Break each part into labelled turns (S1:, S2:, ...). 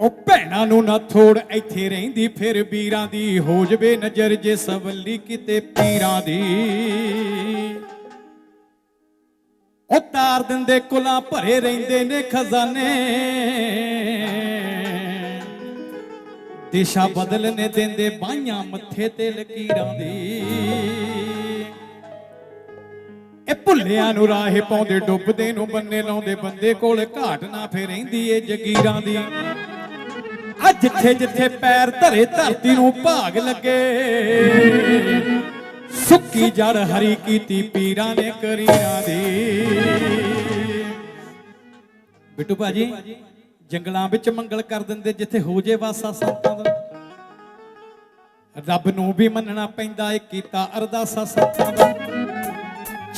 S1: ਉਹ ਭੈਣਾਂ ਨੂੰ ਨਾ ਥੋੜ, ਇੱਥੇ ਰਹਿੰਦੀ ਫਿਰ ਵੀਰਾਂ ਦੀ। ਹੋ ਜਵੇ ਨਜ਼ਰ ਜੇ ਸਵੱਲੀ ਕਿਤੇ ਪੀਰਾਂ ਦੀ। ਉਹ ਤਾਰ ਦਿੰਦੇ ਕੁਲਾਂ ਭਰੇ ਰਹਿੰਦੇ ਨੇ ਖਜ਼ਾਨੇ। ਦਿਸ਼ਾ ਬਦਲਨੇ ਦਿੰਦੇ ਬਾਹਾਂ ਮੱਥੇ ਤੇ ਲਕੀਰਾਂ ਦੀ। ਇਹ ਭੁੱਲਿਆਂ ਨੂੰ ਰਾਹੇ ਪਾਉਂਦੇ, ਡੁੱਬਦੇ ਨੂੰ ਬੰਨੇ ਲਾਉਂਦੇ। ਬੰਦੇ ਕੋਲ ਘਾਟ ਨਾ ਫੇ ਰਹਿੰਦੀ ਏ ਜਗੀਰਾਂ ਦੀ। ਜਿੱਥੇ ਜਿੱਥੇ ਪੈਰ ਧਰੇ ਧਰਤੀ ਨੂੰ ਭਾਗ ਲੱਗੇ। ਸੁੱਕੀ ਜੜ ਹਰੀ ਕੀਤੀ ਪੀਰਾਂ ਨੇ ਕਰੀਆਂ ਦੀ। ਬਿੱਟੂ ਭਾਜੀ, ਜੰਗਲਾਂ ਵਿੱਚ ਮੰਗਲ ਕਰ ਦਿੰਦੇ ਜਿੱਥੇ ਹੋ ਜੇ ਵਾਸਾ ਸੰਤਾਂ ਦਾ। ਰੱਬ ਨੂੰ ਵੀ ਮੰਨਣਾ ਪੈਂਦਾ ਏ ਕੀਤਾ ਅਰਦਾਸਾ ਸੰਤਾਂ ਦਾ।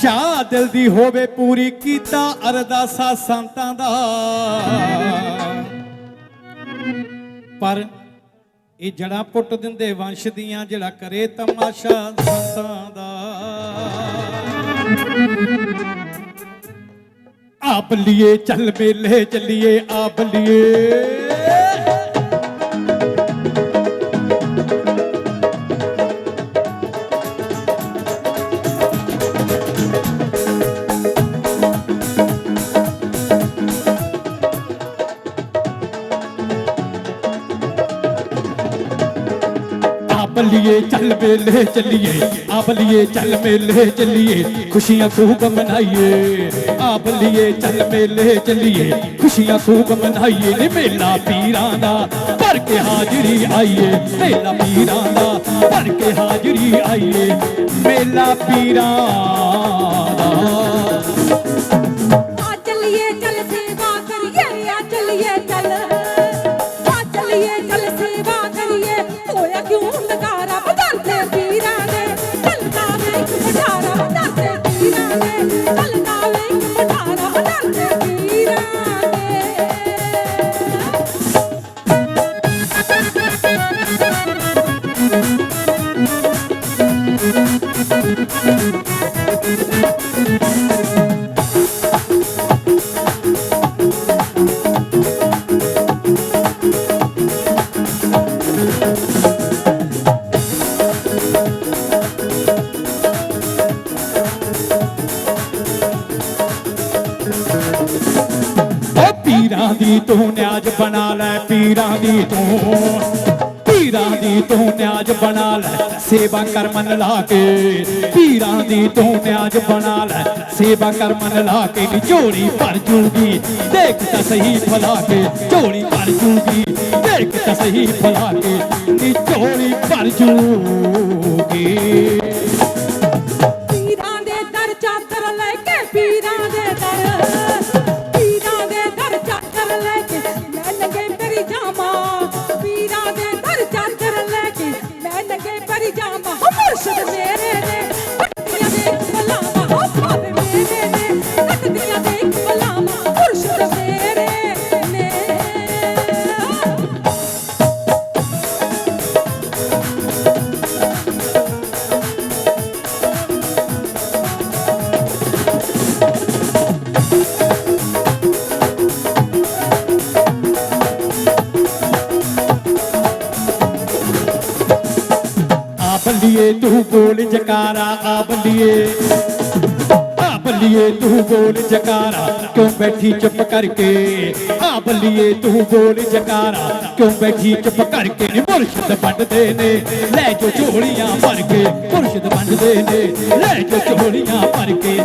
S1: ਚਾਹ ਦਿਲ ਦੀ ਹੋਵੇ ਪੂਰੀ, ਕੀਤਾ ਅਰਦਾਸਾ ਸੰਤਾਂ ਦਾ। ਪਰ ਇਹ ਜੜਾ ਪੁੱਟ ਦਿੰਦੇ ਵੰਸ਼ ਦੀਆਂ ਜਿਹੜਾ ਕਰੇ ਤਮਾਸ਼ਾ ਸੰਤਾਂ ਦਾ। ਆਪ ਲਿਏ ਚੱਲ ਮੇਲੇ ਚੱਲੀਏ, ਆਪ ਲਿਏ। ਆਪ ਲਿਏ ਚੱਲ ਮੇਲੇ ਚੱਲੀਏ। ਆਪ ਲਿਏ, ਚੱਲ ਮੇਲੇ ਚੱਲੀਏ। ਖੁਸ਼ੀਆਂ ਖੂਬ ਮਨਾਈਏ। ਆਪ ਲਈਏ ਚੱਲ ਮੇਲੇ ਚੱਲੀਏ। ਖੁਸ਼ੀਆਂ ਖੂਬ ਮਨਾਈਏ। ਨੀ ਮੇਲਾ ਪੀਰਾਂ ਦਾ, ਭਰ ਕੇ ਹਾਜ਼ਰੀ ਆਈਏ। ਮੇਲਾ ਪੀਰਾਂ ਦਾ, ਭਰ ਕੇ ਹਾਜ਼ਰੀ ਆਈਏ। ਮੇਲਾ ਪੀਰਾਂ ਦਾ।
S2: ਪੀਰਾਂ
S1: ਨਿਆਜ ਬਣਾ ਲੈ, ਸੇਵਾ ਕਰ ਮਨ ਲਾ ਕੇ। ਪੀਰਾਂ ਦੀ ਤੂੰ ਨਿਆਜ ਬਣਾ ਲੈ, ਸੇਵਾ ਕਰ ਮਨ ਲਾ ਕੇ। ਨੀ ਝੋਲੀ ਭਰ ਜੂਗੀ, ਦੇਖ ਤਾਂ ਸਹੀ ਫਲਾ ਕੇ। ਝੋਲੀ ਭਰ ਜੂਗੀ, ਦੇਖ ਤਾਂ ਸਹੀ ਫਲਾ ਕੇ। ਨੀ ਝੋਲੀ ਭਰ ਜੂਗੀ। ਬੱਲੀਏ ਤੂੰ ਬੋਲ ਜਕਾਰਾ, ਆ ਬੱਲੀਏ। ਆ ਬੱਲੀਏ, ਤੂੰ ਬੋਲ ਜਕਾਰਾ, ਕਿਉਂ ਬੈਠੀ ਚੁੱਪ ਕਰਕੇ? ਆ ਬੱਲੀਏ, ਤੂੰ ਬੋਲ ਜਕਾਰਾ, ਕਿਉਂ ਬੈਠੀ ਚੁੱਪ ਕਰਕੇ? ਨੀ ਮੁਰਸ਼ਿਦ ਵੰਡਦੇ ਨੇ, ਲੈ ਜੋ ਝੋਲੀਆਂ ਭਰ ਕੇ। ਮੁਰਸ਼ਿਦ ਵੰਡਦੇ ਨੇ, ਲੈ ਜੋ ਝੋਲੀਆਂ ਭਰ ਕੇ।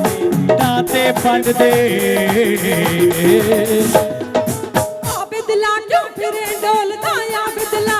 S1: ਦਾਤੇ ਵੰਡਦੇ।
S2: ਆਬੇ ਦਿਲਾ ਕਿਉਂ ਫਿਰੇ ਡੋਲਦਾ ਆਬੇ ਦਿਲਾ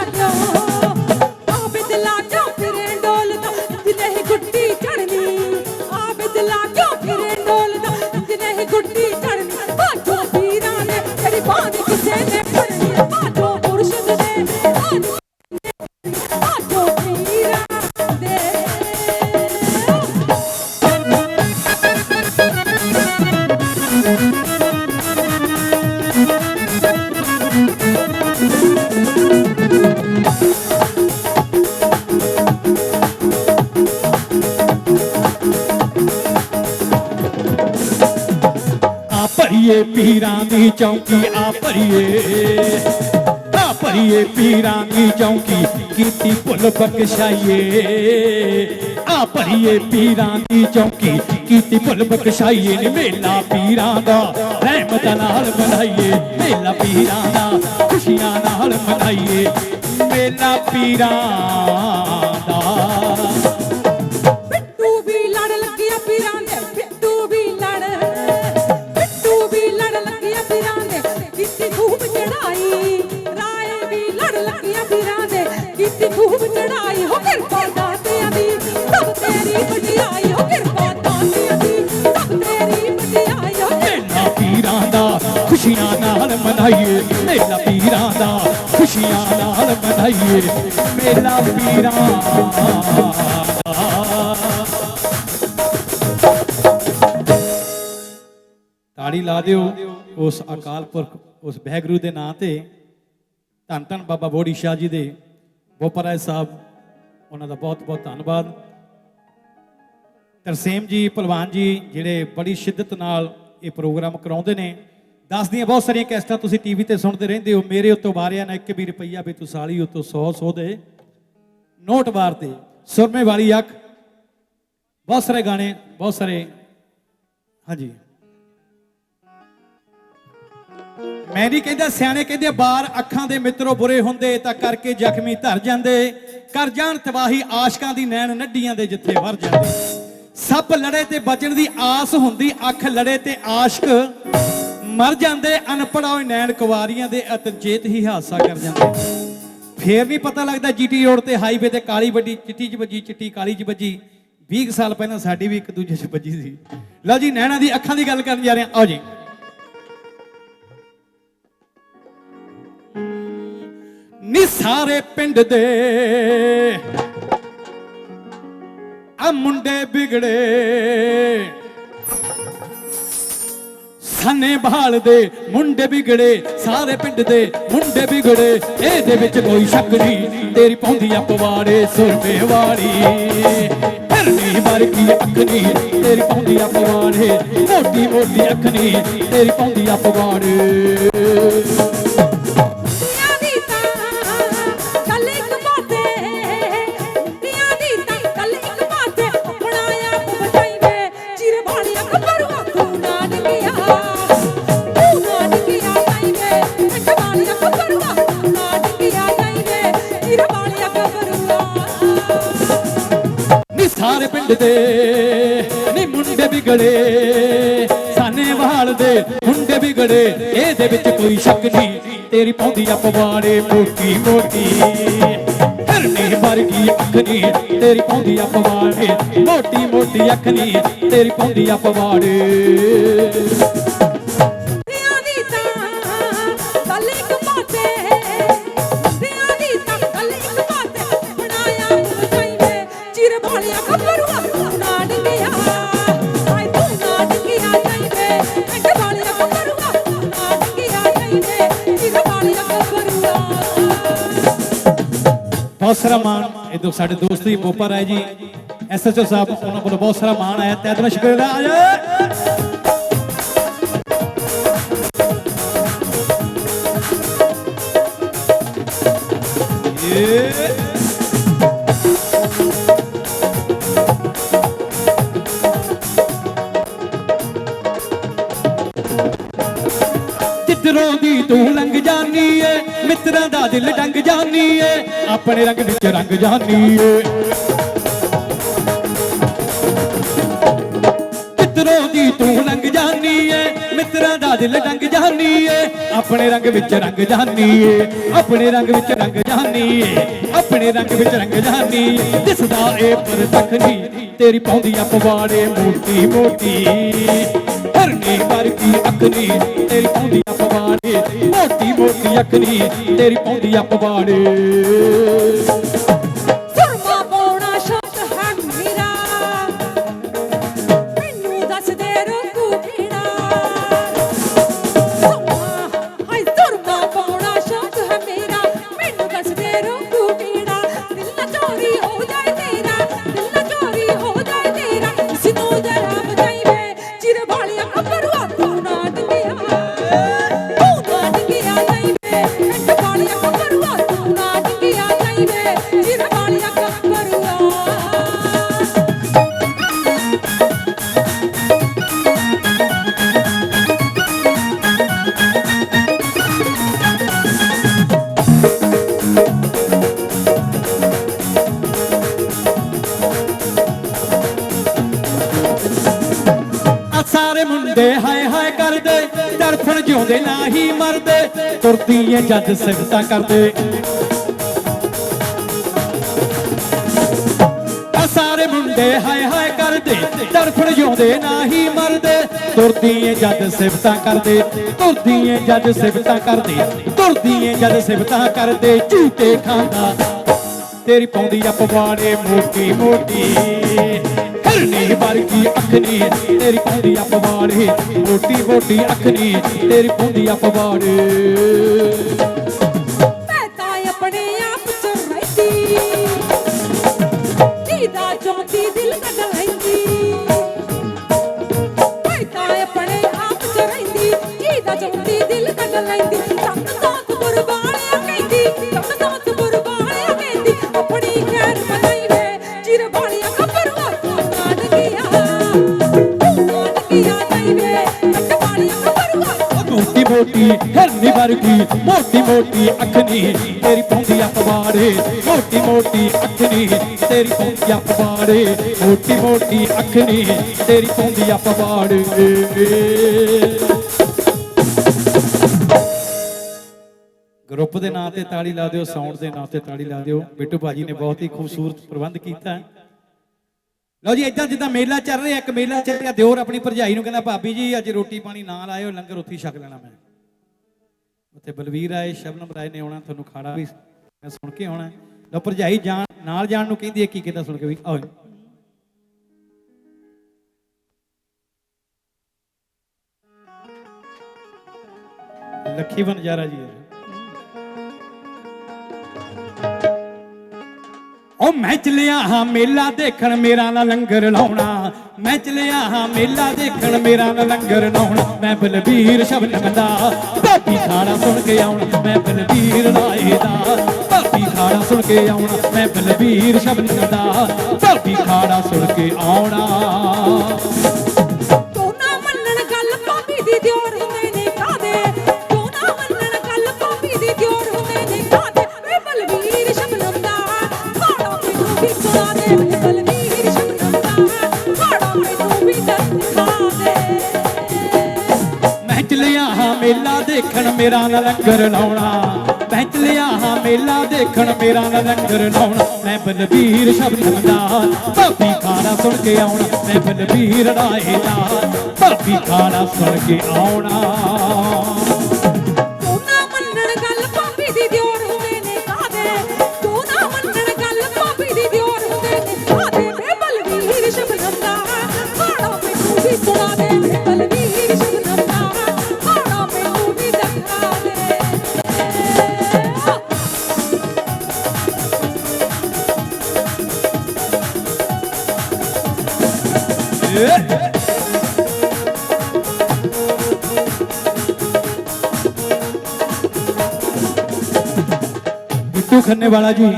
S2: ਦੀ
S1: ਚੌਂਕੀ ਆ ਭਰੀਏ। ਆ ਭਰੀਏ ਪੀਰਾਂ ਦੀ ਚੌਂਕੀ, ਕੀਤੀ ਭੁੱਲ ਬਖਸ਼ਾਈਏ। ਆ ਭਰੀਏ ਪੀਰਾਂ ਦੀ ਚੌਂਕੀ, ਕੀਤੀ ਭੁੱਲ ਬਖਸ਼ਾਈਏ। ਨੀ ਮੇਲਾ ਪੀਰਾਂ ਦਾ ਰਹਿਮਤਾਂ ਨਾਲ ਮਨਾਈਏ। ਮੇਲਾ ਪੀਰਾਂ ਦਾ ਖੁਸ਼ੀਆਂ ਨਾਲ ਮਨਾਈਏ। ਮੇਲਾ ਪੀਰਾਂ ਦਾ ਖੁਸ਼ੀਆਂ ਨਾਲ ਮਨਾਈਏ। ਮੇਲਾ ਪੀਰਾਂ ਦਾ, ਖੁਸ਼ੀਆਂ ਨਾਲ ਮਨਾਈਏ। ਮੇਲਾ ਪੀਰਾਂ ਤਾੜੀ ਲਾ ਦਿਓ ਉਸ ਅਕਾਲ ਪੁਰਖ, ਉਸ ਬਹਿਗੁਰੂ ਦੇ ਨਾਂ ਤੇ। ਧੰਨ ਧੰਨ ਬਾਬਾ ਬੋੜੀ ਸ਼ਾਹ ਜੀ ਦੇ ਬੋਪਰਾਏ ਸਾਹਿਬ, ਉਹਨਾਂ ਦਾ ਬਹੁਤ ਬਹੁਤ ਧੰਨਵਾਦ। ਤਰਸੇਮ ਜੀ, ਭਲਵਾਨ ਜੀ, ਜਿਹੜੇ ਬੜੀ ਸ਼ਿੱਦਤ ਨਾਲ ਇਹ ਪ੍ਰੋਗਰਾਮ ਕਰਾਉਂਦੇ ਨੇ ਦੱਸਦੀਆਂ ਬਹੁਤ ਸਾਰੀਆਂ ਕੈਸਟਾਂ ਤੁਸੀਂ ਟੀਵੀ ਤੇ ਸੁਣਦੇ ਰਹਿੰਦੇ ਹੋ। ਮੇਰੇ ਉੱਤੋਂ ਵਾਰਿਆ ਨਾ ਇੱਕ ਵੀ ਰੁਪਈਆ ਵੀ ਤੂੰ ਸਾਲੀ ਉੱਤੋਂ 100 100 ਦੇ। ਨੋਟ ਵਾਰ ਤੇ। ਸੁਰਮੇ ਵਾਲੀ ਅੱਖ। ਬਹੁਤ ਸਾਰੇ ਗਾਣੇ, ਬਹੁਤ ਸਾਰੇ। ਹਾਂਜੀ। ਮੈਂ ਨਹੀਂ ਕਹਿੰਦਾ ਸਿਆਣੇ ਕਹਿੰਦੇ ਬਾਰ ਅੱਖਾਂ ਦੇ ਮਿੱਤਰੋ ਬੁਰੇ ਹੁੰਦੇ ਤਾਂ ਕਰਕੇ ਜ਼ਖਮੀ ਧਰ ਜਾਂਦੇ। ਕਰ ਜਾਣ ਤਬਾਹੀ ਆਸ਼ਕਾਂ ਦੀ ਨੈਣ ਨੱਡੀਆਂ ਦੇ ਜਿੱਥੇ ਵਰ ਜਾਂਦੇ। ਸੱਪ ਲੜੇ ਤੇ ਬਚਣ ਦੀ ਆਸ ਹੁੰਦੀ, ਅੱਖ ਲੜੇ ਤੇ ਆਸ਼ਕ। ਮਰ ਜਾਂਦੇ, ਅਨਪੜ੍ਹ ਹੋਏ ਨੈਣ ਕੁਵਾਰੀਆਂ ਦੇ ਅਤਚੇਤ ਹੀ ਹਾਸਾ ਕਰ ਜਾਂਦੇ ਫੇਰ ਨਹੀਂ ਪਤਾ ਲੱਗਦਾ ਜੀਟੀ ਰੋਡ ਤੇ ਹਾਈਵੇ ਤੇ ਕਾਲੀ ਵੱਡੀ ਚਿੱਟੀ ਚ ਵੱਜੀ, ਚਿੱਟੀ ਕਾਲੀ ਚ ਵੱਜੀ। 20 ਕੁ ਸਾਲ ਪਹਿਲਾਂ ਸਾਡੀ ਵੀ ਇੱਕ ਦੂਜੇ ਚ ਵੱਜੀ ਸੀ। ਲਓ ਜੀ, ਨੈਣਾ ਦੀ ਅੱਖਾਂ ਦੀ ਗੱਲ ਕਰਨ ਜਾ ਰਹੇ ਹਾਂ। ਆਓ ਜੀ। ਨੀ ਸਾਰੇ ਪਿੰਡ ਦੇ ਆ ਮੁੰਡੇ ਵਿਗੜੇ। ਸਾਨੇ ਬਹਾਲ ਦੇ, ਮੁੰਡੇ ਵਿਗੜੇ, ਸਾਰੇ ਪਿੰਡ ਦੇ ਮੁੰਡੇ ਵਿਗੜੇ। ਇਹਦੇ ਵਿੱਚ ਕੋਈ ਸ਼ੱਕ ਨਹੀਂ, ਤੇਰੀ ਪਾਉਂਦੀ ਆ ਪਵਾੜੇ ਸੁਰਮੇ ਵਾਲੀ ਹਰਨੀ ਵਰਗੀ ਅੱਖਣੀ ਤੇਰੀ ਪਾਉਂਦੀ ਆ ਪਵਾੜੇ। ਮੋਟੀ ਮੋਟੀ ਅੱਖ ਤੇਰੀ ਪਾਉਂਦੀ ਆ ਪਵਾੜੇ। ਸਾਰੇ ਦੇ ਨੀ ਮੁੰਡੇ ਵਿਗੜੇ। ਸਾਨੇ ਵਾਲ ਦੇ ਮੁੰਡੇ ਵਿਗੜੇ। ਇਹਦੇ ਵਿੱਚ ਕੋਈ ਸ਼ੱਕ ਨਹੀਂ, ਤੇਰੀ ਪਾਉਂਦੀ ਆ ਪਵਾੜੇ ਮੋਟੀ ਮੋਟੀ। ਹਰਨੀ ਵਰਗੀ ਅੱਖ ਤੇਰੀ ਪਾਉਂਦੀ ਆ ਪਵਾੜੇ ਮੋਟੀ ਮੋਟੀ ਅੱਖ ਤੇਰੀ ਪਾਉਂਦੀ ਆ ਪਵਾੜੇ। ਬਹੁਤ ਸਾਰਾ ਮਾਣ। ਇਹ ਸਾਡੇ ਦੋਸਤ ਜੀ, ਬੋਪਾ ਰਾਏ ਜੀ ਐਸਐਚਓ ਸਾਹਿਬ, ਉਹਨਾਂ ਵੱਲੋਂ ਬਹੁਤ ਸਾਰਾ ਮਾਣ ਆਇਆ। ਤੈ ਦਿਲੋਂ ਸ਼ੁਕਰ ਆ ਜਾ ਜਿੱਧਰੋਂ ਦੀ ਤੂੰ ਲੰਘ ਜਾਨੀ ਏ, ਮਿੱਤਰਾਂ ਦਾ ਦਿਲ ਆਪਣੇ ਰੰਗ ਵਿੱਚ ਰੰਗ ਜਾਨੀ ਏ ਜਿੱਧਰੋਂ ਦੀ ਤੂੰ ਲੰਘ ਜਾਨੀ ਏ ਮਿੱਤਰਾਂ ਦਾ ਦਿਲ ਡੰਗ ਜਾਨੀ ਏ ਆਪਣੇ ਰੰਗ ਵਿੱਚ ਰੰਗ ਜਾਨੀ ਏ ਆਪਣੇ ਰੰਗ ਵਿੱਚ ਰੰਗ ਜਾਨੀ ਏ ਆਪਣੇ ਰੰਗ ਵਿੱਚ ਰੰਗ ਜਾਨੀ ਦਿਸਦਾ ਏ ਪਰ ਤਖਨੀ ਤੇਰੀ ਪਾਉਂਦੀ ਆ ਪਵਾੜੇ ਮੋਟੀ ਮੋਟੀ ਹਰਨੀ ਵਰਗੀ ਤੇਰੀ ਪਾਉਂਦੀ ਆ ਪਵਾੜੇ। ਮੋਟੀ ਮੋਟੀ ਅੱਖ ਤੇਰੀ ਪਾਉਂਦੀ ਆ ਪਵਾੜੇ। ਜਿਉਂਦੇ ਨਾ ਮਰਦੇ ਤੁਰਦੀ ਏ ਜੱਜ ਸਿਫਤਾਂ ਕਰਦੇ। ਆ ਸਾਰੇ ਮੁੰਡੇ ਹਾਏ ਹਾਏ ਕਰਦੇ ਤੜਫੜ ਜਿਉਂਦੇ ਨਾ ਹੀ ਮਰਦੇ ਤੁਰਦੀ ਏ ਜੱਜ ਸਿਫਤਾਂ ਕਰਦੇ। ਤੁਰਦੀ ਏ ਜੱਜ ਸਿਫਤਾਂ ਕਰਦੇ ਤੁਰਦੀ ਏ ਜੱਜ ਸਿਫਤਾਂ ਕਰਦੇ, ਝੂਟੇ ਖਾਂਦਾ। ਤੇਰੀ ਪਾਉਂਦੀ ਆ ਪਵਾੜੇ ਮੋਟੀ ਮੋਟੀ। ਹਰਨੀ ਵਰਗੀ ਅੱਖ ਤੇਰੀ ਪਾਉਂਦੀ ਆ ਪਵਾੜੇ। ਮੋਟੀ ਮੋਟੀ ਅੱਖ ਤੇਰੀ ਪਾਉਂਦੀ ਆ ਪਵਾੜੇ। ਮੋਟੀ ਮੋਟੀ ਵਰਗੀ, ਮੋਟੀ ਮੋਟੀ ਅੱਖ ਤੇਰੀ ਪਾਉਂਦੀ ਆ ਮੋਟੀ ਮੋਟੀ ਅੱਖ ਤੇਰੀ ਪਾਉਂਦੀ ਆ ਮੋਟੀ ਮੋਟੀ ਅੱਖ ਤੇਰੀ ਪਾਉਂਦੀ ਆ ਗਰੁੱਪ ਦੇ ਨਾਂ ਤੇ ਤਾੜੀ ਲਾ ਦਿਓ ਸਾਊਂਡ ਦੇ ਨਾਂ ਤੇ ਤਾੜੀ ਲਾ ਦਿਓ। ਬਿੱਟੂ ਭਾਜੀ ਨੇ ਬਹੁਤ ਹੀ ਖੂਬਸੂਰਤ ਪ੍ਰਬੰਧ ਕੀਤਾ। ਹੈ ਲਓ ਜੀ ਇਦਾਂ ਜਿੱਦਾਂ ਮੇਲਾ ਚੱਲ ਰਿਹਾ, ਇੱਕ ਮੇਲਾ ਚੱਲ ਰਿਹਾ। ਦਿਓਰ ਆਪਣੀ ਭਰਜਾਈ ਨੂੰ ਕਹਿੰਦਾ, ਭਾਬੀ ਜੀ, ਅੱਜ ਰੋਟੀ ਪਾਣੀ ਨਾ ਲਾਇਓ, ਲੰਗਰ ਉੱਥੇ ਛਕ ਲੈਣਾ ਮੈਂ। ਉੱਥੇ ਬਲਵੀਰ ਆਏ, ਸ਼ਬਨਮ ਰਾਏ ਨੇ ਆਉਣਾ, ਤੁਹਾਨੂੰ ਖਾਣਾ ਵੀ ਮੈਂ ਸੁਣ ਕੇ ਆਉਣਾ। ਲਓ, ਭਰਜਾਈ ਜਾਣ, ਨਾਲ ਜਾਣ ਨੂੰ ਕਹਿੰਦੀ ਹੈ, ਕੀ ਕਹਿੰਦਾ ਸੁਣ ਕੇ ਵੀ, ਆਓ ਲੱਖੀ ਬਨਜਾਰਾ ਜੀ ਉਹ ਮੈਂ ਚਲਿਆ ਹਾਂ ਮੇਲਾ ਦੇਖਣ, ਮੇਰਾ ਨਾ ਲੰਗਰ ਲਾਉਣਾ। ਮੈਂ ਚਲਿਆ ਹਾਂ ਮੇਲਾ ਦੇਖਣ, ਮੇਰਾ ਨਾ ਲੰਗਰ ਲਾਉਣਾ ਮੈਂ ਬਲਬੀਰ ਸ਼ਬਨਮ ਦਾ ਭਾਬੀ ਖਾਣਾ ਸੁਣ ਕੇ ਆਉਣਾ। ਮੈਂ ਬਲਬੀਰ ਰਾਏ ਦਾ ਭਾਬੀ ਖਾਣਾ ਸੁਣ ਕੇ ਆਉਣਾ। ਮੈਂ ਬਲਬੀਰ ਸ਼ਬਨਮ ਦਾ ਭਾਬੀ ਖਾਣਾ ਸੁਣ ਕੇ ਆਉਣਾ। ਮੇਲਾ ਦੇਖਣ ਮੇਰਾ ਨਾ ਲੰਗਰ ਲਾਉਣਾ। ਮੈਂ ਚਲਿਆ ਹਾਂ ਮੇਲਾ ਦੇਖਣ ਮੇਰਾ ਨਾ ਲੰਗਰ ਲਾਉਣਾ। ਮੈਂ ਬਲਬੀਰ ਸ਼ਬਦ ਦਾ ਭਾਬੀ ਖਾਣਾ ਸੁਣ ਕੇ ਆਉਣਾ। ਮੈਂ ਬਲਬੀਰ ਰਾਏ ਦਾ, ਭਾਬੀ ਖਾਣਾ ਸੁਣ ਕੇ ਆਉਣਾ। ਬਿੱਟੂ ਖੰਨੇ ਵਾਲਾ ਜੀ।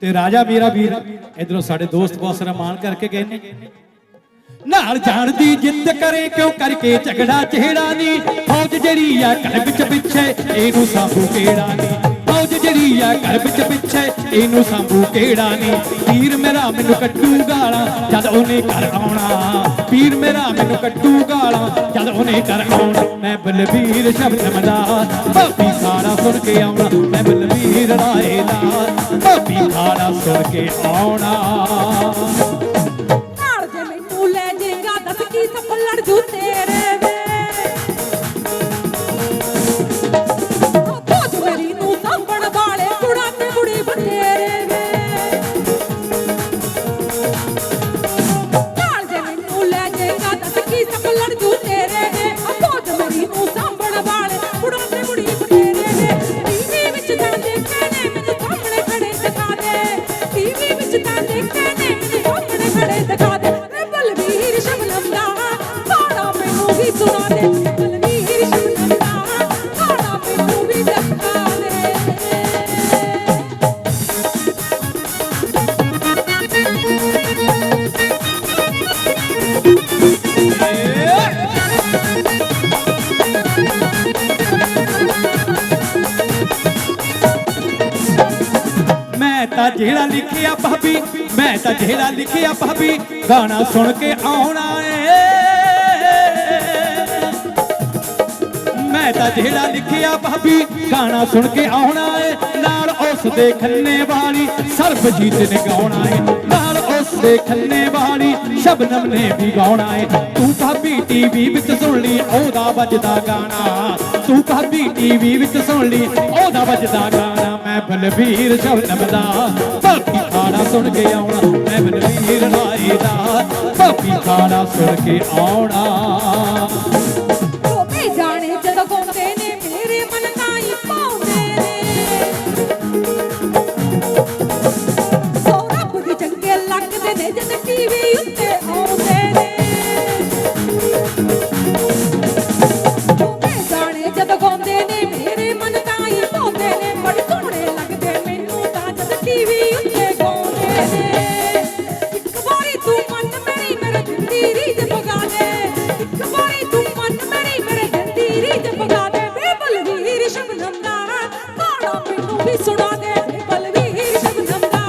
S1: ਤੇ ਰਾਜਾ ਮੇਰਾ ਵੀਰ, ਇਧਰੋਂ ਸਾਡੇ ਦੋਸਤ ਬਹੁਤ ਸਾਰਾ ਮਾਣ ਕਰਕੇ ਗਏ ਨੇ। ਨਾਲ ਜਾਣ ਦੀ ਜਿੱਦ ਕਰੇ ਕਿਉਂ ਕਰਕੇ ਝਗੜਾ ਚਿਹੜਾ ਨਹੀਂ ਫੌਜ ਜਿਹੜੀ ਆ ਘਰ ਵਿੱਚ ਪਿੱਛੇ, ਇਹਨੂੰ ਸਾਂਭੂ ਕਿਹੜਾ ਨਹੀਂ ਫੌਜ ਜਿਹੜੀ ਆ ਘਰ ਵਿੱਚ ਪਿੱਛੇ, ਇਹਨੂੰ ਸਾਂਭੂ ਕਿਹੜਾ ਨਹੀਂ? ਪੀਰ ਮੇਰਾ ਮੈਨੂੰ ਕੱਟੂ ਗਾਲਾਂ ਜਦ ਉਹਨੇ ਘਰ ਆਉਣਾ। ਪੀਰ ਮੇਰਾ ਮੈਨੂੰ ਕੱਟੂ ਗਾਲਾਂ ਜਦ ਉਹਨੇ ਘਰ ਆਉਣਾ। ਮੈਂ ਬਲਬੀਰ ਸ਼ਬਦ ਮਦਾ, ਭਾਬੀ ਖਾਣਾ ਸੁਣ ਕੇ ਆਉਣਾ। ਮੈਂ ਬਲਬੀਰ ਰਾਏ ਦਾ, ਭਾਬੀ ਖਾਣਾ ਸੁਣ ਕੇ ਆਉਣਾ। ਲਿਖਿਆ ਭਾਬੀ, ਮੈਂ ਤਾਂ ਜਿਹੜਾ ਲਿਖਿਆ ਭਾਬੀ, ਗਾਣਾ ਸੁਣ ਕੇ ਆਉਣਾ ਏ। ਮੈਂ ਤਾਂ ਜਿਹੜਾ ਲਿਖਿਆ ਭਾਬੀ, ਗਾਣਾ ਸੁਣ ਕੇ ਆਉਣਾ ਏ। ਨਾਲ ਉਸ ਦੇ ਖੰਨੇ ਵਾਲੀ, ਸਰਬਜੀਤ ਨੇ ਗਾਉਣਾ ਏ। ਨਾਲ ਉਸ ਦੇ ਖੰਨੇ ਵਾਲੀ, ਸ਼ਬਨਮ ਨੇ ਵੀ ਗਾਉਣਾ ਏ। ਤੂੰ ਭਾਬੀ ਟੀਵੀ ਵਿੱਚ ਸੁਣ ਲਈ, ਉਹਦਾ ਵੱਜਦਾ ਗਾਣਾ। ਤੂੰ ਭਾਬੀ ਟੀਵੀ ਵਿੱਚ ਸੁਣ ਲਈ, ਉਹਦਾ ਵੱਜਦਾ ਗਾਣਾ। ਮੈਂ ਬਲਵੀਰ ਸ਼ਬਨਮ ਦਾ, ਭਾਬੀ ਖਾਣਾ ਸੁਣ ਕੇ ਆਉਣਾ ਮੈਂ ਬਲਵੀਰ ਰਾਏ ਦਾ, ਭਾਬੀ ਖਾਣਾ ਸੁਣ ਕੇ ਆਉਣਾ।
S2: ਸ਼ਬਨਮ ਦਾ ਗਾਣਾ ਮੈਨੂੰ ਵੀ ਸੁਣਾ ਦੇ ਵੇ ਬਲਵੀਰ ਸ਼ਬਨਮ ਦਾ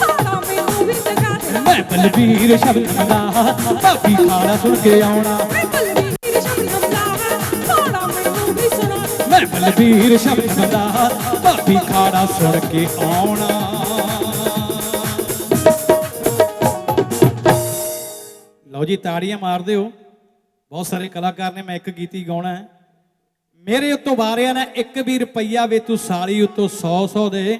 S2: ਗਾਣਾ ਮੈਨੂੰ ਵੀ ਸੁਣਾ ਦੇ।
S1: ਮੈਂ ਬਲਵੀਰ ਸ਼ਬਦ ਦਾ ਭਾਬੀ ਖਾਣਾ ਸੁਣ ਕੇ ਆਉਣਾ।
S2: ਵੇ ਬਲਵੀਰ ਸ਼ਬਨਮ ਦਾ ਗਾਣਾ ਮੈਨੂੰ ਵੀ ਸੁਣਾ ਦੇ।
S1: ਮੈਂ ਬਲਵੀਰ ਸ਼ਬਦ ਦਾ ਭਾਬੀ ਖਾਣਾ ਸੁਣ ਕੇ ਆਉਣਾ। ਲਓ ਜੀ ਤਾੜੀਆਂ ਮਾਰਦੇ ਹੋ। ਬਹੁਤ ਸਾਰੇ ਕਲਾਕਾਰ ਨੇ ਮੈਂ ਇੱਕ ਗੀਤ ਗਾਉਣਾ ਹੈ। ਮੇਰੇ ਉੱਤੋਂ ਵਾਰਿਆ ਨਾ ਇੱਕ ਵੀ ਰੁਪਈਆ ਵੇ ਤੂੰ ਸਾਲੀ ਉੱਤੋਂ 100 100 ਦੇ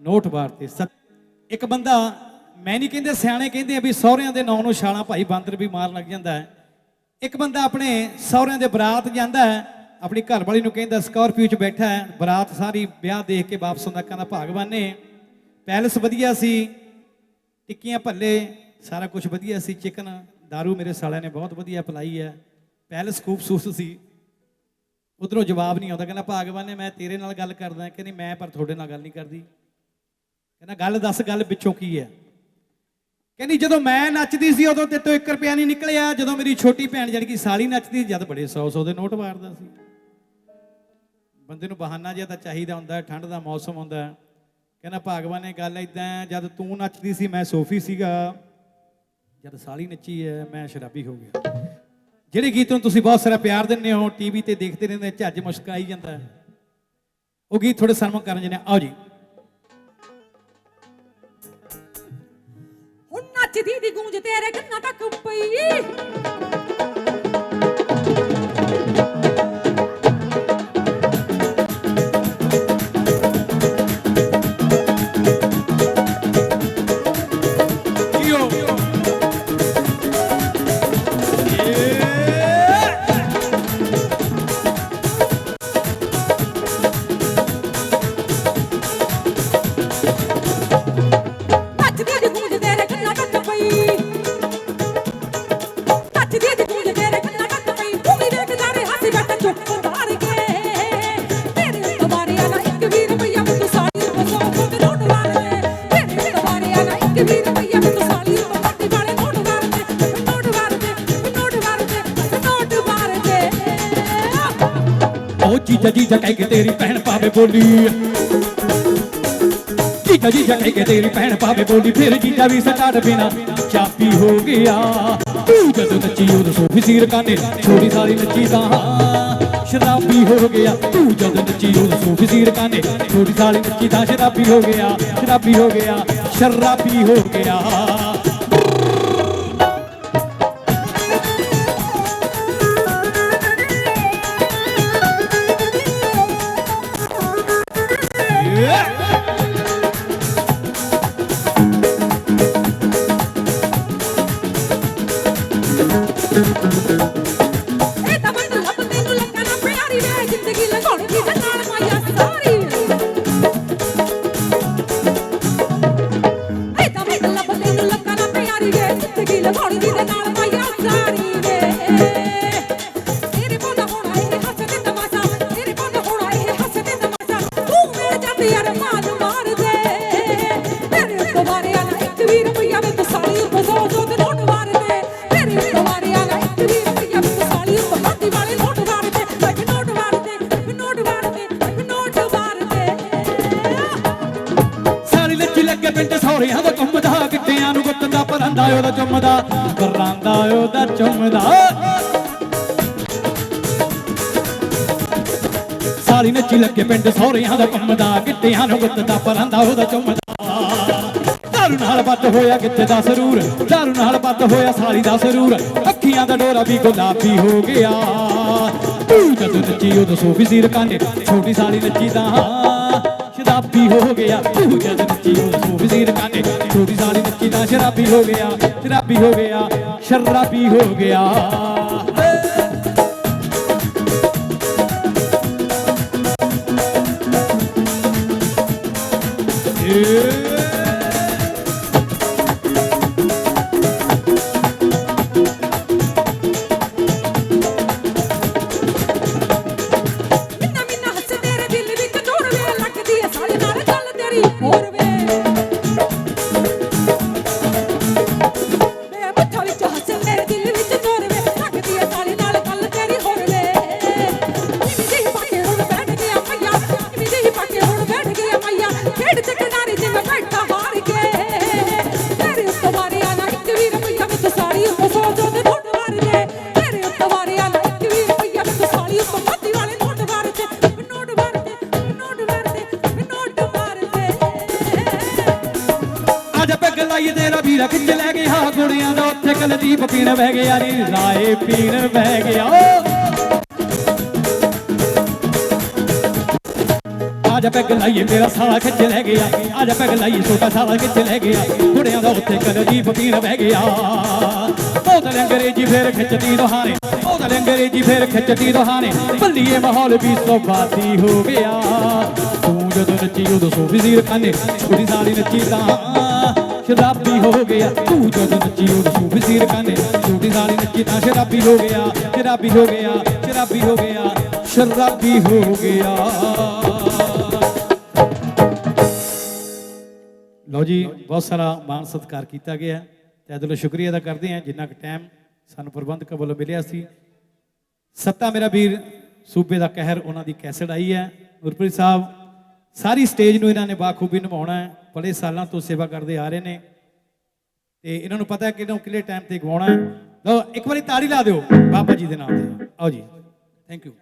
S1: ਨੋਟ ਵਾਰਤੇ। ਸੱਤ- ਇੱਕ ਬੰਦਾ ਮੈਂ ਨਹੀਂ ਕਹਿੰਦੇ, ਸਿਆਣੇ ਕਹਿੰਦੇ ਆ ਵੀ ਸਹੁਰਿਆਂ ਦੇ ਨਾਂ ਨੂੰ ਛਾਲਾਂ ਭਾਈ ਬਾਂਦਰ ਵੀ ਮਾਰ ਲੱਗ ਜਾਂਦਾ ਹੈ। ਇੱਕ ਬੰਦਾ ਆਪਣੇ ਸਹੁਰਿਆਂ ਦੇ ਬਰਾਤ ਜਾਂਦਾ ਹੈ, ਆਪਣੀ ਘਰਵਾਲੀ ਨੂੰ ਕਹਿੰਦਾ, ਸਕਾਰਪੀਓ 'ਚ ਬੈਠਾ ਹੈ, ਬਰਾਤ ਸਾਰੀ ਵਿਆਹ ਦੇਖ ਕੇ ਵਾਪਸ ਆਉਂਦਾ, ਕਹਿੰਦਾ ਭਗਵਾਨ ਨੇ ਪੈਲਸ ਵਧੀਆ ਸੀ, ਟਿੱਕੀਆਂ ਭੱਲੇ, ਸਾਰਾ ਕੁਝ ਵਧੀਆ ਸੀ, ਚਿਕਨ दारू ਮੇਰੇ ਸਾਲਿਆਂ ਨੇ ਬਹੁਤ ਵਧੀਆ ਪਲਾਈ ਹੈ, ਪੈਲਸ ਖੂਬਸੂਰਤ ਸੀ। ਉਧਰੋਂ ਜਵਾਬ ਨਹੀਂ ਆਉਂਦਾ ਕਹਿੰਦਾ ਭਾਗਵਾਨ ਨੇ ਮੈਂ ਤੇਰੇ ਨਾਲ ਗੱਲ ਕਰਦਾ ਕਹਿੰਦੀ ਮੈਂ ਪਰ ਤੁਹਾਡੇ ਨਾਲ ਗੱਲ ਨਹੀਂ ਕਰਦੀ। ਕਹਿੰਦਾ ਗੱਲ ਦੱਸ ਗੱਲ ਪਿੱਛੋਂ ਕੀ ਹੈ? ਕਹਿੰਦੀ ਜਦੋਂ ਮੈਂ ਨੱਚਦੀ ਸੀ ਉਦੋਂ ਤੇ ਤੋਂ 1 ਰੁਪਿਆ ਨਹੀਂ ਨਿਕਲਿਆ ਜਦੋਂ ਮੇਰੀ ਛੋਟੀ ਭੈਣ ਜਿਹੜੀ ਕਿ ਸਾਲੀ ਨੱਚਦੀ ਸੀ, ਜਦ ਬੜੇ 100 100 ਦੇ ਨੋਟ ਮਾਰਦਾ ਸੀ। ਬੰਦੇ ਨੂੰ ਬਹਾਨਾ ਜਿਹਾ ਤਾਂ ਚਾਹੀਦਾ ਹੁੰਦਾ ਠੰਡ ਦਾ ਮੌਸਮ ਹੁੰਦਾ। ਕਹਿੰਦਾ ਭਾਗਵਾਨ ਨੇ ਗੱਲ ਇਦਾਂ ਜਦ ਤੂੰ ਨੱਚਦੀ ਸੀ ਮੈਂ ਸੋਫੀ ਸੀਗਾ। ਜਦ ਸਾਲੀ ਨੱਚੀ ਹੈ ਮੈਂ ਸ਼ਰਾਬੀ ਹੋ ਗਿਆ। ਜਿਹੜੇ ਗੀਤ ਨੂੰ ਤੁਸੀਂ ਬਹੁਤ ਸਾਰਾ ਪਿਆਰ ਦਿੰਦੇ ਹੋ, ਟੀਵੀ ਤੇ ਦੇਖਦੇ ਰਹਿੰਦੇ, ਝੱਜ ਮੁਸਕਾਈ ਜਾਂਦਾ ਹੈ। ਉਹ ਗੀਤ ਥੋੜੇ ਸਰਮ ਕਰਨ ਜਿਹਨੇ ਆਓ ਜੀ।
S2: ਹੁਣ ਨੱਚਦੀ ਦੀ ਗੂੰਜ ਤੇਰੇ ਕੰਨਾਂ ਤੱਕ ਪਈ।
S1: ਉਹ ਜੀਜਾ ਕੇ ਤੇਰੀ ਭੈਣ ਪਾਵੇ ਬੋਲੀ। ਜੀਜਾ ਜੀਜਾ ਕਹਿ ਕੇ ਤੇਰੀ ਭੈਣ ਪਾਵੇ ਬੋਲੀ। ਫਿਰ ਜੀਜਾ ਵੀ ਸਟਾਰਟ ਬਿਨਾ ਚਾਪੀ ਹੋ ਗਿਆ। ਤੂੰ ਜਦੋਂ ਨੱਚੀ ਉਦੋਂ ਸੋਫੀ ਸੀਰ ਕਾਨੇ, ਛੋਟੀ ਸਾਰੀ ਨੱਚੀ ਤਾਂ ਸ਼ਰਾਬੀ ਹੋ ਗਿਆ। ਤੂੰ ਜਦੋਂ ਨੱਚੀ ਉਦੋਂ ਸੋਫੀ ਸੀਰ ਕਾਨੇ, ਛੋਟੀ ਸਾਰੀ ਨੱਚੀ ਤਾਂ ਸ਼ਰਾਬੀ ਹੋ ਗਿਆ। ਸ਼ਰਾਬੀ ਹੋ ਗਿਆ, ਸ਼ਰਾਬੀ ਹੋ ਗਿਆ।
S2: ਪਿੰਡ ਸੌਰਿਆਂ ਦਾ ਘੁੰਮਦਾ ਗਿੱਟਿਆਂ ਨੂੰ ਗੁੱਤ ਦਾ ਪਰਾਂਦਾ
S1: ਉਹਦਾ ਚੁੰਮਦਾ ਕਰਾਂਦਾ ਚੁੰਮਦਾ ਸਾਰੀ ਨੱਚੀ ਲੱਗੇ ਪਿੰਡ ਸੌਰਿਆਂ ਦਾ ਘੁੰਮਦਾ ਗਿੱਟਿਆਂ ਨੂੰ ਗੁੱਤ ਦਾ ਪਰਾਂਦਾ ਉਹਦਾ ਚੁੰਮਦਾ ਦਾਰੂ ਨਾਲ ਬੱਤ ਹੋਇਆ ਕਿੱਥੇ ਦਾ ਸਰੂਰ ਦਾਰੂ ਨਾਲ ਬੱਤ ਹੋਇਆ ਸਾਲੀ ਦਾ ਸਰੂਰ। ਅੱਖੀਆਂ ਦਾ ਡੋਰਾ ਵੀ ਗੁਲਾਬੀ ਹੋ ਗਿਆ। ਤੂੰ ਜਦੋਂ ਨੱਚੀ ਉਦੋਂ ਸੋਫੀ ਸੀਰ ਕਾਂਡੇ ਛੋਟੀ ਸਾਲੀ ਨੱਚੀ ਤਾਂ ਸ਼ਰਾਬੀ ਹੋ ਗਿਆ, ਤੂੰ ਜਦੋਂ ਨੱਚੀ ਉਦੋਂ ਸੋਫੀ ਸੀਰ ਕਾਂਡੇ ਛੋਟੀ ਸਾਲੀ ਨੱਚੀ ਤਾਂ ਸ਼ਰਾਬੀ ਹੋ ਗਿਆ, ਸ਼ਰਾਬੀ ਹੋ ਗਿਆ, ਸ਼ਰਾਬੀ ਹੋ ਗਿਆ। ਪੀਣ ਬਹਿ ਗਿਆ ਨੀ ਰਾਏ ਪੀਣ ਬਹਿ ਗਿਆ। ਅੱਜ ਪੈਗ ਲਾਈਏ ਮੇਰਾ ਸਾਲਾ ਖਿੱਚ ਲੈ ਗਿਆ। ਅੱਜ ਪੈਗ ਲਾਈਏ, ਛੋਟਾ ਸਾਲਾ ਖਿੱਚ ਲੈ ਗਿਆ। ਗੁੜੀਆਂ ਦਾ ਉੱਥੇ ਕਲਦੀਪ ਪੀਣ ਬਹਿ ਗਿਆ। ਉਹ ਅੰਗਰੇਜ਼ੀ ਫੇਰ ਖਿੱਚਦੀ ਰੋਹਾਨੇ ਉਹ ਅੰਗਰੇਜ਼ੀ ਫੇਰ ਖਿੱਚਦੀ ਰੋਹਾਨੇ ਬੱਲੀਏ ਮਾਹੌਲ ਵੀ ਸੋਬਾਤੀ ਹੋ ਗਿਆ। ਤੂੰ ਜਦੋਂ ਨੱਚੀ ਉਦੋਂ ਸੋਫੀ ਸੀਰ ਖਾਨੇ ਕੁੜੀ ਸਾਲੀ ਨੱਚੀ ਤਾਂ ਸ਼ਰਾਬੀ ਹੋ ਗਿਆ। ਤੂੰ ਜਦੋਂ ਨੱਚੀ ਉਦੋਂ ਸੋਫੀ ਸੀਰ ਛੋਟੀ ਸਾਲੀ ਨੱਚੀ ਤਾਂ ਸ਼ਰਾਬੀ ਹੋ ਗਿਆ। ਸ਼ਰਾਬੀ ਹੋ ਗਿਆ, ਸ਼ਰਾਬੀ ਹੋ ਗਿਆ, ਸ਼ਰਾਬੀ ਹੋ ਗਿਆ। ਲਓ ਜੀ, ਬਹੁਤ ਸਾਰਾ ਮਾਣ ਸਤਿਕਾਰ ਕੀਤਾ ਗਿਆ ਤੇ ਇਹਦੇ ਸ਼ੁਕਰੀਆ ਅਦਾ ਕਰਦੇ ਹਾਂ, ਜਿੰਨਾ ਕੁ ਟਾਈਮ ਸਾਨੂੰ ਪ੍ਰਬੰਧਕ ਵੱਲੋਂ ਮਿਲਿਆ ਸੀ। ਸੱਤਾ ਮੇਰਾ ਵੀਰ ਸੂਬੇ ਦਾ ਕਹਿਰ, ਉਹਨਾਂ ਦੀ ਕੈਸਟ ਆਈ ਹੈ। ਗੁਰਪ੍ਰੀਤ ਸਾਹਿਬ ਸਾਰੀ ਸਟੇਜ ਨੂੰ ਇਹਨਾਂ ਨੇ ਬਾਖੂਬੀ ਨਿਭਾਉਣਾ ਹੈ। ਬੜੇ ਸਾਲਾਂ ਤੋਂ ਸੇਵਾ ਕਰਦੇ ਆ ਰਹੇ ਨੇ। ਤੇ ਇਹਨਾਂ ਨੂੰ ਪਤਾ ਹੈ ਕਿ ਇਹਨਾਂ ਨੂੰ ਕਿਹੜੇ ਟਾਈਮ ਤੇ ਗਵਾਉਣਾ ਹੈ। ਲਓ, ਇੱਕ ਵਾਰੀ ਤਾੜੀ ਲਾ ਦਿਓ। ਬਾਬਾ ਜੀ ਦੇ ਨਾਮ ਤੇ। ਆਓ ਜੀ। Thank you